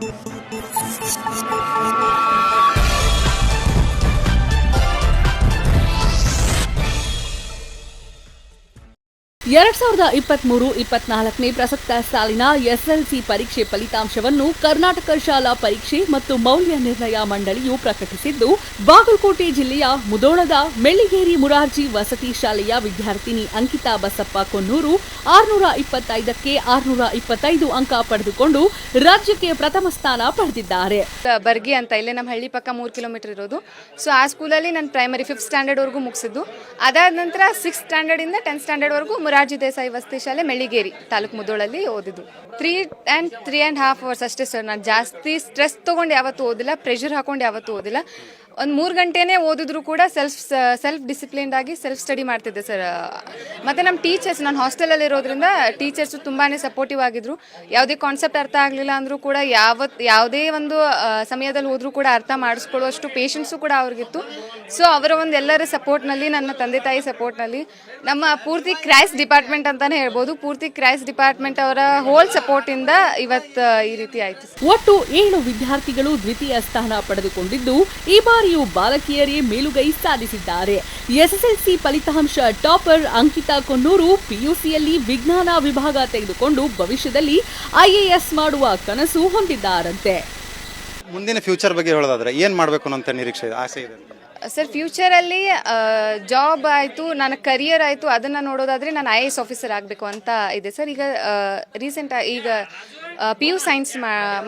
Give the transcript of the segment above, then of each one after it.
Yeah. ಎರಡ್ ಸಾವಿರದ ಇಪ್ಪತ್ಮೂರು, ಇಪ್ಪತ್ನಾಲ್ಕನೇ ಪ್ರಸಕ್ತ ಸಾಲಿನ ಎಸ್ಎಲ್ಸಿ ಪರೀಕ್ಷೆ ಫಲಿತಾಂಶವನ್ನು ಕರ್ನಾಟಕ ಶಾಲಾ ಪರೀಕ್ಷೆ ಮತ್ತು ಮೌಲ್ಯ ನಿರ್ಣಯ ಮಂಡಳಿಯು ಪ್ರಕಟಿಸಿದ್ದು, ಬಾಗಲಕೋಟೆ ಜಿಲ್ಲೆಯ ಮುದೋಳದ ಮೆಳ್ಳಿಗೇರಿ ಮುರಾರ್ಜಿ ವಸತಿ ಶಾಲೆಯ ವಿದ್ಯಾರ್ಥಿನಿ ಅಂಕಿತಾ ಬಸಪ್ಪ ಕೊನ್ನೂರು ಆರುನೂರ ಇಪ್ಪತ್ತೈದಕ್ಕೆ ಆರುನೂರ ಇಪ್ಪತ್ತೈದು ಅಂಕ ಪಡೆದುಕೊಂಡು ರಾಜ್ಯಕ್ಕೆ ಪ್ರಥಮ ಸ್ಥಾನ ಪಡೆದಿದ್ದಾರೆ. ಬರ್ಗಿ ಅಂತ, ಇಲ್ಲೇ ನಮ್ಮ ಹಳ್ಳಿ ಪಕ್ಕ ಮೂರು ಕಿಲೋಮೀಟರ್ ಇರೋದು. ಸೊ ಆ ಸ್ಕೂಲಲ್ಲಿ ನಾನು ಪ್ರೈಮರಿ ಫಿಫ್ತ್ ಸ್ಟ್ಯಾಂಡರ್ಡ್ವರೆಗೂ ಮುಗಿಸಿದ್ದು. ಅದಾದ ನಂತರ ಸಿಕ್ಸ್ ಸ್ಟ್ಯಾಂಡರ್ಡಿಂದ ಟೆಂತ್ ಸ್ಟ್ಯಾಂಡರ್ಡ್ವರೆಗೂ ಮುರಾರ್ಜಿ ದೇಸಾಯಿ ವಸತಿ ಶಾಲೆ ಮೆಳ್ಳಿಗೇರಿ ತಾಲೂಕು ಮುದೋಳಲ್ಲಿ ಓದಿದ್ದು. Three and three and half hours ಅಷ್ಟೇ ಸರ್ ನಾನು ಜಾಸ್ತಿ ಸ್ಟ್ರೆಸ್ ತೊಗೊಂಡು ಯಾವತ್ತೂ ಓದಿಲ್ಲ ಪ್ರೆಷರ್ ಹಾಕೊಂಡು ಯಾವತ್ತೂ ಓದಿಲ್ಲ. ಒಂದು ಮೂರು ಗಂಟೆನೇ ಓದಿದ್ರು ಕೂಡ ಸೆಲ್ಫ್ ಸೆಲ್ಫ್ ಡಿಸಿಪ್ಲಿನ್ಡ್ ಆಗಿ ಸೆಲ್ಫ್ ಸ್ಟಡಿ ಮಾಡ್ತಿದ್ದೆ ಸರ್ ಮತ್ತು ನಮ್ಮ ಟೀಚರ್ಸ್ ನಾನು ಹಾಸ್ಟೆಲಲ್ಲಿ ಇರೋದ್ರಿಂದ ಟೀಚರ್ಸು ತುಂಬಾ ಸಪೋರ್ಟಿವ್ ಆಗಿದ್ರು. ಯಾವುದೇ ಕಾನ್ಸೆಪ್ಟ್ ಅರ್ಥ ಆಗಲಿಲ್ಲ ಅಂದರೂ ಕೂಡ ಯಾವತ್ತು ಯಾವುದೇ ಒಂದು ಸಮಯದಲ್ಲಿ ಹೋದರೂ ಕೂಡ ಅರ್ಥ ಮಾಡಿಸ್ಕೊಳ್ಳುವಷ್ಟು ಪೇಷನ್ಸು ಕೂಡ ಅವ್ರಿಗಿತ್ತು. ಸೊ ಅವರ ಒಂದು ಎಲ್ಲರ ಸಪೋರ್ಟ್ನಲ್ಲಿ ನನ್ನ ತಂದೆ ತಾಯಿ ಸಪೋರ್ಟ್ನಲ್ಲಿ ನಮ್ಮ ಪೂರ್ತಿ ಕ್ರೈಸ್ ಡಿಪಾರ್ಟ್ಮೆಂಟ್ ಅಂತಾನೆ ಹೇಳ್ಬೋದು. ಪೂರ್ತಿ ಕ್ರೈಸ್ ಡಿಪಾರ್ಟ್ಮೆಂಟ್ ಅವರ ಹೋಲ್ ಸಪೋರ್ಟ್ ಇಂದ ಇವತ್ತು ಈ ರೀತಿ ಆಯ್ತು. ಒಟ್ಟು ಏಳು ವಿದ್ಯಾರ್ಥಿಗಳು ದ್ವಿತೀಯ ಸ್ಥಾನ ಪಡೆದುಕೊಂಡಿದ್ದು ಈ ಬಾರಿಯೂ ಬಾಲಕಿಯರೇ ಮೇಲುಗೈ ಸಾಧಿಸಿದ್ದಾರೆ. ಎಸ್ಎಸ್ಎಲ್ಸಿ ಫಲಿತಾಂಶ ಟಾಪರ್ ಅಂಕಿತಾ ಕೊನ್ನೂರು ಪಿಯುಸಿಯಲ್ಲಿ ವಿಜ್ಞಾನ ವಿಭಾಗ ತೆಗೆದುಕೊಂಡು ಭವಿಷ್ಯದಲ್ಲಿ ಐಎಎಸ್ ಮಾಡುವ ಕನಸು ಹೊಂದಿದ್ದಾರಂತೆ. ಮುಂದಿನ ಫ್ಯೂಚರ್ ಬಗ್ಗೆ ಹೇಳೋದಾದ್ರೆ ಏನು ಮಾಡಬೇಕು ಅಂತ ನಿರೀಕ್ಷೆ ಇದೆ ಆಸೆ ಇದೆ ಸರ್ ಫ್ಯೂಚರಲ್ಲಿ ಜಾಬ್ ಆಯಿತು, ನನ್ನ ಕರಿಯರ್ ಆಯಿತು, ಅದನ್ನು ನೋಡೋದಾದರೆ ನಾನು ಐ ಎ ಎಸ್ ಆಫೀಸರ್ ಆಗಬೇಕು ಅಂತ ಇದೆ. ಸರ್, ಈಗ ರೀಸೆಂಟ್ ಈಗ ಪಿ ಯು ಸೈನ್ಸ್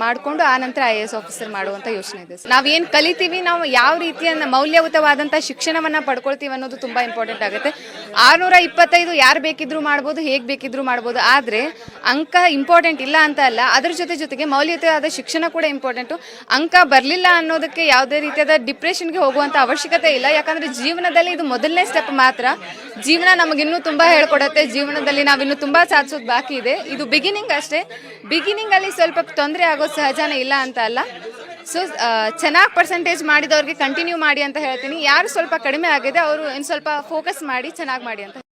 ಮಾಡಿಕೊಂಡು ಆ ನಂತರ ಐ ಎ ಎಸ್ ಆಫೀಸರ್ ಮಾಡುವಂಥ ಯೋಚನೆ ಇದೆ ಸರ್. ನಾವೇನು ಕಲಿತೀವಿ, ನಾವು ಯಾವ ರೀತಿಯ ಮೌಲ್ಯಯುತವಾದಂಥ ಶಿಕ್ಷಣವನ್ನು ಪಡ್ಕೊಳ್ತೀವಿ ಅನ್ನೋದು ತುಂಬ ಇಂಪಾರ್ಟೆಂಟ್ ಆಗುತ್ತೆ. ಆರುನೂರ ಇಪ್ಪತ್ತೈದು ಯಾರು ಬೇಕಿದ್ರೂ ಮಾಡ್ಬೋದು, ಹೇಗೆ ಬೇಕಿದ್ರೂ ಮಾಡ್ಬೋದು, ಆದರೆ ಅಂಕ ಇಂಪಾರ್ಟೆಂಟ್ ಇಲ್ಲ ಅಂತ ಅಲ್ಲ, ಅದ್ರ ಜೊತೆ ಜೊತೆಗೆ ಮೌಲ್ಯಯುತವಾದ ಶಿಕ್ಷಣ ಕೂಡ ಇಂಪಾರ್ಟೆಂಟು ಅಂಕ ಬರಲಿಲ್ಲ ಅನ್ನೋದಕ್ಕೆ ಯಾವುದೇ ರೀತಿಯಾದ ಡಿಪ್ರೆಷನ್ಗೆ ಹೋಗುವಂಥ ಅವಶ್ಯಕತೆ ಇಲ್ಲ. ಯಾಕಂದರೆ ಜೀವನದಲ್ಲಿ ಇದು ಮೊದಲನೇ ಸ್ಟೆಪ್ ಮಾತ್ರ. ಜೀವನ ನಮಗಿನ್ನೂ ತುಂಬ ಹೇಳ್ಕೊಡತ್ತೆ. ಜೀವನದಲ್ಲಿ ನಾವಿನ್ನು ತುಂಬ ಸಾಧಿಸೋದು ಬಾಕಿ ಇದೆ. ಇದು ಬಿಗಿನಿಂಗ್ ಅಷ್ಟೇ. ಬಿಗಿನಿಂಗಲ್ಲಿ ಸ್ವಲ್ಪ ತೊಂದರೆ ಆಗೋದು ಸಹಜನೇ ಇಲ್ಲ ಅಂತ ಅಲ್ಲ. ಸೊ ಚೆನ್ನಾಗಿ ಪರ್ಸೆಂಟೇಜ್ ಮಾಡಿದವ್ರಿಗೆ ಕಂಟಿನ್ಯೂ ಮಾಡಿ ಅಂತ ಹೇಳ್ತೀನಿ. ಯಾರು ಸ್ವಲ್ಪ ಕಡಿಮೆ ಆಗಿದೆ, ಅವರು ಇನ್ನು ಸ್ವಲ್ಪ ಫೋಕಸ್ ಮಾಡಿ, ಚೆನ್ನಾಗಿ ಮಾಡಿ ಅಂತ